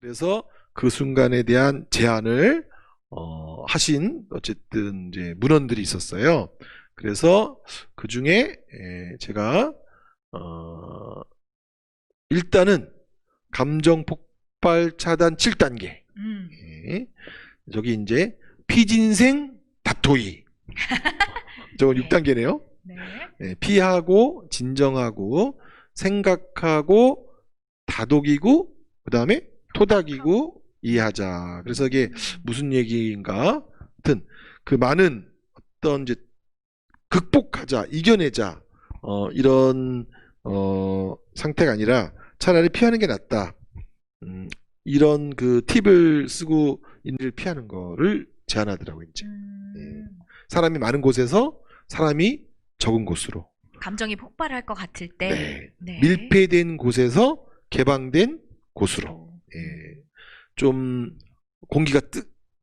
그래서 그 순간에 대한 제안을 어, 하신 어쨌든 이제 문헌들이 있었어요. 그래서 그 중에 제가 어, 일단은 감정 폭발 차단 7단계. 음. 예. 저기 이제 피진생 다토이. 저건 네. 6단계네요. 네. 예, 피하고 진정하고 생각하고 다독이고 그다음에 토닥이고 이해하자. 그래서 이게 무슨 얘기인가? 하여튼 그 많은 어떤 이제 극복하자, 이겨내자 어, 이런 어, 상태가 아니라 차라리 피하는 게 낫다. 음, 이런 그 팁을 쓰고 인을 피하는 거를 제안하더라고요. 이제 음. 사람이 많은 곳에서 사람이 적은 곳으로 감정이 폭발할 것 같을 때 네. 네. 밀폐된 곳에서 개방된 곳으로 어. 예. 좀 공기가 뜨,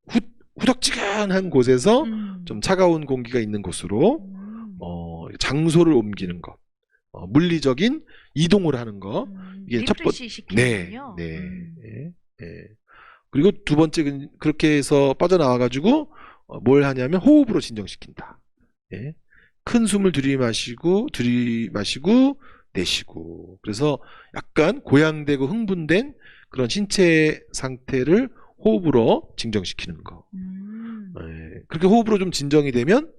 후, 후덕지근한 곳에서 음. 좀 차가운 공기가 있는 곳으로 음. 어, 장소를 옮기는 것, 어, 물리적인 이동을 하는 거, 음. 이게 첫 번- 리프레시 네. 네, 음. 예, 예. 그리고 두 번째 그- 그렇게 해서 빠져나와 가지고 어, 뭘 하냐면 호흡으로 진정시킨다. 예. 큰 숨을 들이마시고 들이마시고 내쉬고 그래서 약간 고양되고 흥분된 그런 신체 상태를 호흡으로 진정시키는 거. 음. 예. 그렇게 호흡으로 좀 진정이 되면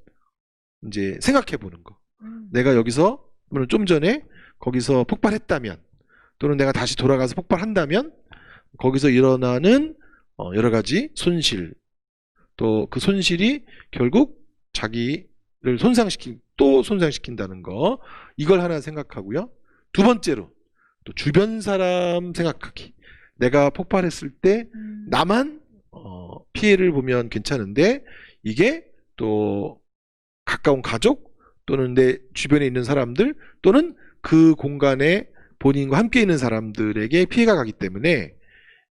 이제 생각해 보는 거. 음. 내가 여기서 또는 좀 전에 거기서 폭발했다면 또는 내가 다시 돌아가서 폭발한다면 거기서 일어나는 어, 여러 가지 손실 또 그 손실이 결국 자기를 손상시킨 또 손상시킨다는 거 이걸 하나 생각하고요. 두 번째로 또 주변 사람 생각하기. 내가 폭발했을 때 음. 나만 어, 피해를 보면 괜찮은데 이게 또 가까운 가족 또는 내 주변에 있는 사람들 또는 그 공간에 본인과 함께 있는 사람들에게 피해가 가기 때문에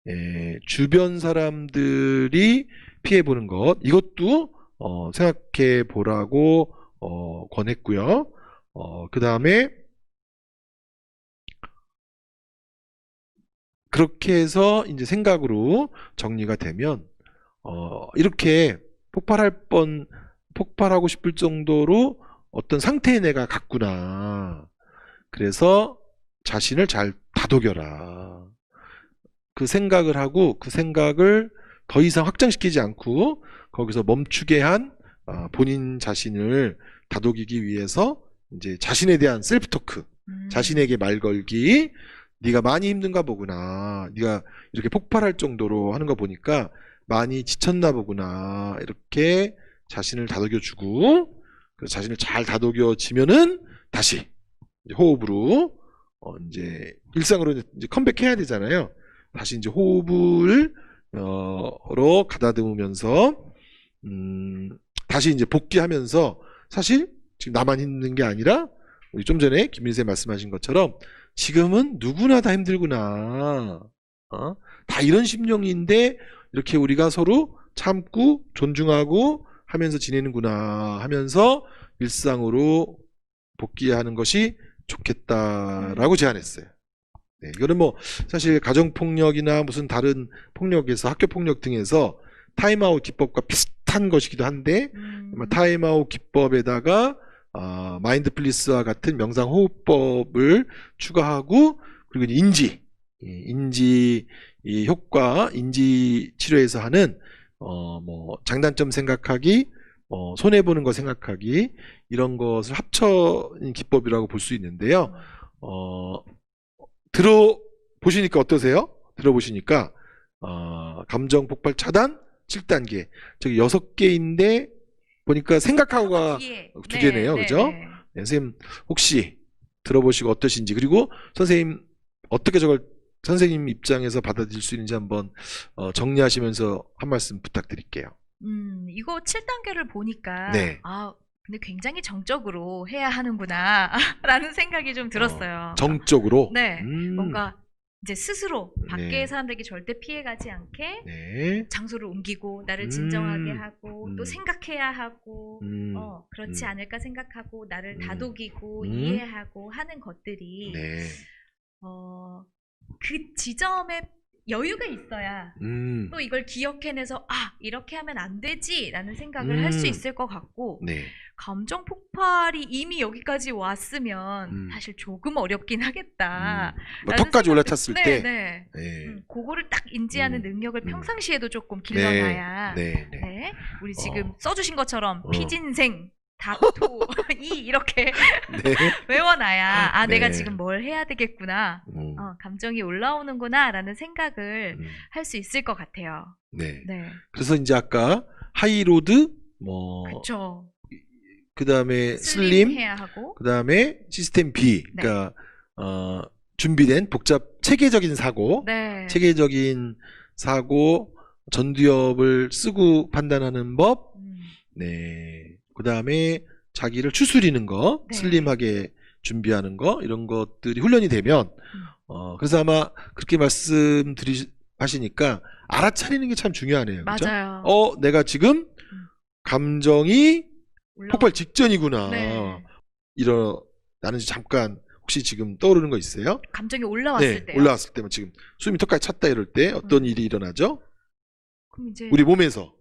에, 주변 사람들이 피해 보는 것 이것도 어, 생각해 보라고 어, 권했고요. 어, 그 다음에 그렇게 해서 이제 생각으로 정리가 되면 어, 이렇게 폭발할 뻔 폭발하고 싶을 정도로 어떤 상태에 내가 갔구나. 그래서 자신을 잘 다독여라. 그 생각을 하고 그 생각을 더 이상 확장시키지 않고 거기서 멈추게 한 어, 본인 자신을 다독이기 위해서 이제 자신에 대한 셀프 토크, 음. 자신에게 말 걸기, 네가 많이 힘든가 보구나. 네가 이렇게 폭발할 정도로 하는 거 보니까 많이 지쳤나 보구나. 이렇게 자신을 다독여 주고, 그래서 자신을 잘 다독여 지면은 다시 이제 호흡으로 어 이제 일상으로 이제 컴백해야 되잖아요. 다시 이제 호흡을 어로 가다듬으면서 음 다시 이제 복귀하면서 사실 지금 나만 힘든 게 아니라 우리 좀 전에 김민세 말씀하신 것처럼 지금은 누구나 다 힘들구나. 어? 다 이런 심령인데 이렇게 우리가 서로 참고 존중하고 하면서 지내는구나 하면서 일상으로 복귀하는 것이 좋겠다라고 제안했어요. 네, 이거는 뭐 사실 가정 폭력이나 무슨 다른 폭력에서 학교 폭력 등에서 타임아웃 기법과 비슷한 것이기도 한데 음. 아마 타임아웃 기법에다가 아, 마인드플리스와 같은 명상 호흡법을 추가하고 그리고 인지 이 인지 이 효과 인지 치료에서 하는 어 뭐 장단점 생각하기 어 손해 보는 거 생각하기 이런 것을 합쳐진 기법이라고 볼 수 있는데요. 어 들어 보시니까 어떠세요? 들어보시니까 어, 감정 폭발 차단 7단계 저기 6개인데 보니까 생각하고가 예. 두 개네요, 그죠? 네, 선생님 혹시 들어보시고 어떠신지 그리고 선생님 어떻게 저걸 선생님 입장에서 받아들일 수 있는지 한번 어, 정리하시면서 한 말씀 부탁드릴게요. 음, 이거 7단계를 보니까 네. 아, 근데 굉장히 정적으로 해야 하는구나 라는 생각이 좀 들었어요. 정적으로 네. 음, 뭔가 이제 스스로 밖에 네. 사람들에게 절대 피해가지 않게 네. 장소를 옮기고 나를 음. 진정하게 하고 음. 또 생각해야 하고 음, 어, 그렇지 음. 않을까 생각하고 나를 음. 다독이고 음. 이해하고 하는 것들이 네. 어, 그 지점에 여유가 있어야 음. 또 이걸 기억해내서 아 이렇게 하면 안 되지라는 생각을 할수 음. 있을 것 같고 네. 감정 폭발이 이미 여기까지 왔으면 음. 사실 조금 어렵긴 하겠다. 음. 뭐 턱까지 올라찼을 네, 때. 네. 네. 음, 그거를 딱 인지하는 음. 능력을 음. 평상시에도 조금 길러놔야. 네. 네. 네. 우리 지금 어. 써주신 것처럼 어. 피진생, 닥토, 이 이렇게 네. 외워놔야 아 내가 네. 지금 뭘 해야 되겠구나. 음. 어, 감정이 올라오는구나라는 생각을 음. 할수 있을 것 같아요. 네. 네, 그래서 이제 아까 하이로드 뭐 그렇죠. 그다음에 슬림 슬림 해야 하고. 그다음에 시스템 B 네. 그러니까 어 준비된 복잡 체계적인 사고 네. 체계적인 사고 전두엽을 쓰고 판단하는 법 음, 네. 그 다음에 자기를 추스리는 거 네. 슬림하게 준비하는 거 이런 것들이 훈련이 되면 음. 어 그래서 아마 그렇게 말씀드리 하시니까 알아차리는 게 참 중요하네요. 그죠? 맞아요. 어, 내가 지금 감정이 올라오- 폭발 직전이구나. 네. 이런 나는 잠깐 혹시 지금 떠오르는 거 있어요? 감정이 올라왔을 네, 때요. 올라왔을 때면 지금 숨이 턱까지 찼다 이럴 때 어떤 음. 일이 일어나죠? 그럼 이제 우리 몸에서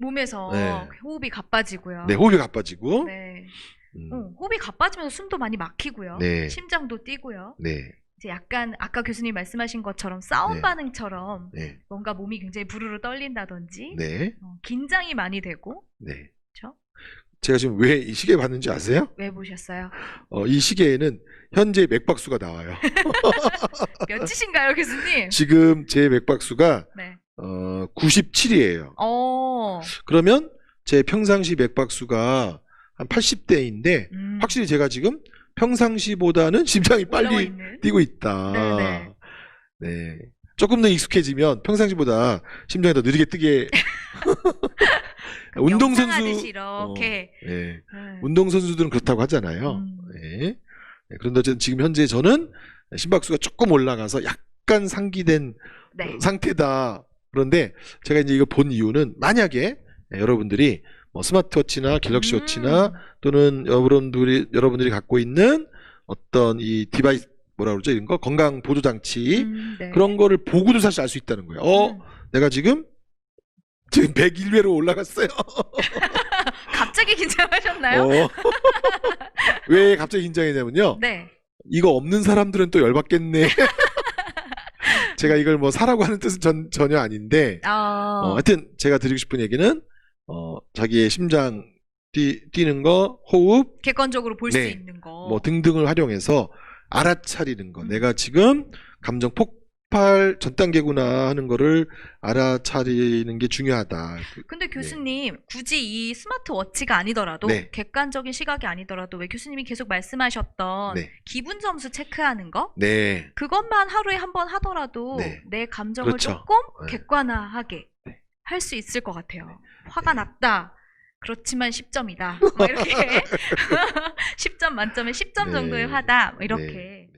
몸에서 네. 호흡이 가빠지고요. 네, 호흡이 가빠지고 네. 음, 어, 호흡이 가빠지면서 숨도 많이 막히고요. 네. 심장도 뛰고요. 네, 이제 약간 아까 교수님 말씀하신 것처럼 싸움 네. 반응처럼 네, 뭔가 몸이 굉장히 부르르 떨린다든지 네, 어, 긴장이 많이 되고 네. 그렇죠? 제가 지금 왜 이 시계 봤는지 아세요? 왜 보셨어요? 어, 이 시계에는 현재 맥박수가 나와요. 몇이신가요, 교수님? 지금 제 맥박수가 네. 어, 97이에요. 어. 그러면 제 평상시 맥박수가 한 80대인데 음, 확실히 제가 지금 평상시보다는 심장이 빨리. 뛰고 있다. 네네. 네. 조금 더 익숙해지면 평상시보다 심장이 더 느리게 뛰게. 운동 선수. 명상하듯이 이렇게. 네. 네. 운동 선수들은 그렇다고 하잖아요. 음. 네. 네, 그런데 지금 현재 저는 심박수가 조금 올라가서 약간 상기된 네. 상태다. 그런데 제가 이제 이거 본 이유는 만약에 여러분들이 뭐 스마트워치나 갤럭시 음. 워치나 또는 여러분들이 여러분들이 갖고 있는 어떤 이 디바이스 뭐라 그러죠 이런 거 건강 보조 장치 음, 네. 그런 거를 보고도 사실 알 수 있다는 거예요. 어, 음. 내가 지금 지금 101회로 올라갔어요. 갑자기 긴장하셨나요? 어. 왜 갑자기 긴장했냐면요. 네. 이거 없는 사람들은 또 열받겠네. 제가 이걸 뭐 사라고 하는 뜻은 전, 전혀 아닌데 아. 어, 하여튼 제가 드리고 싶은 얘기는 어, 자기의 심장 뛰, 뛰는 거, 호흡, 객관적으로 볼 수 네. 있는 거. 뭐 등등을 활용해서 알아차리는 거. 음. 내가 지금 감정 폭 발전 단계구나 하는 거를 알아차리는 게 중요하다. 그- 근데 교수님 굳이 이 스마트워치가 아니더라도 네. 객관적인 시각이 아니더라도 왜 교수님이 계속 말씀하셨던 네. 기분 점수 체크하는 거 네. 그것만 하루에 한 번 하더라도 네. 내 감정을 그렇죠. 조금 네. 객관화하게 네. 할수 있을 것 같아요. 화가 났다. 그렇지만 10점이다. 뭐 이렇게 10점 만점에 10점 네. 정도의 화다. 뭐 이렇게 네.